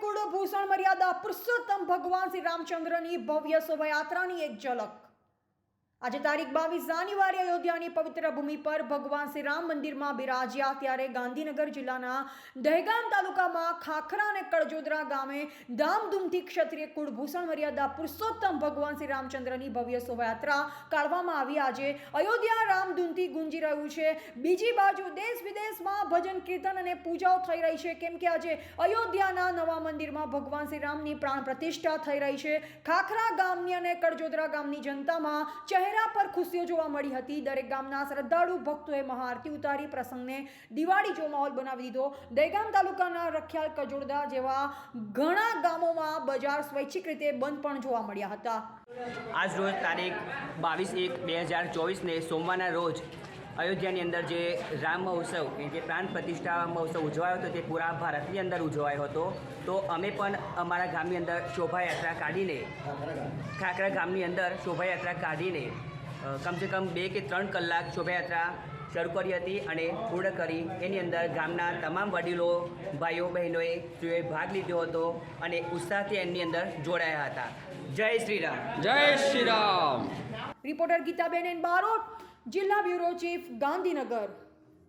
કુળભૂષણ મર્યાદા પુરુષોત્તમ ભગવાન શ્રી રામચંદ્રની ભવ્ય શોભાયાત્રાની એક ઝલક. આજે તારીખ બાવીસ જાન્યુઆરી અયોધ્યાની પવિત્ર ભૂમિ પર ભગવાન શ્રી રામ મંદિરમાં બિરાજ્યા ત્યારે ગાંધીનગર જિલ્લાના દહેગામ તાલુકામાં ખાખરા અને કળજોદરા ગામે ધામધૂમથી ક્ષત્રિય કુળભૂષણ મર્યાદા પુરુષોત્તમ ભગવાન શ્રી રામચંદ્રની ભવ્ય શોભાયાત્રા કાઢવામાં આવી. આજે અયોધ્યા રામધૂમથી ગુંજી રહ્યું છે. બીજી બાજુ દેશ વિદેશમાં ભજન કીર્તન અને પૂજાઓ થઈ રહી છે. કેમ કે આજે અયોધ્યાના નવા મંદિરમાં ભગવાન શ્રી રામની પ્રાણ પ્રતિષ્ઠા થઈ રહી છે. ખાખરા ગામની અને કડજોદરા ગામની જનતામાં ચહેરા પર ખુશીઓ જોવા મળી હતી. દરેક ગામના શ્રદ્ધાળુ ભક્તોએ મહાઆરતી ઉતારી, પ્રસંગને દિવાળી જો માહોલ બનાવી દીધો. દહેગામ તાલુકાના રખિયાલ કજોડદા જેવા ઘણા ગામોમાં બજાર સ્વૈચ્છિક રીતે બંધ પણ જોવા મળ્યા હતા. આજ રોજ તારીખ બાવીસ એક બે હજાર ચોવીસને સોમવારના રોજ અયોધ્યાની અંદર જે રામ મહોત્સવ કે જે પ્રાણ પ્રતિષ્ઠા મહોત્સવ ઉજવાયો હતો તે પૂરા ભારતની અંદર ઉજવાયો હતો. તો અમે પણ અમારા ગામની અંદર શોભાયાત્રા કાઢીને ખાખરા ગામની અંદર શોભાયાત્રા કાઢીને કમસે કમ બે કે ત્રણ કલાક શોભાયાત્રા શરૂ કરી હતી અને પૂર્ણ કરી. એની અંદર ગામના તમામ વડીલો ભાઈઓ બહેનોએ જેઓએ ભાગ લીધો હતો અને ઉત્સાહથી એની અંદર જોડાયા હતા. જય શ્રી રામ. જય શ્રી રામ. રિપોર્ટર ગીતાબેન એન બારોટ જિલ્લા બ્યુરો ચીફ ગાંધીનગર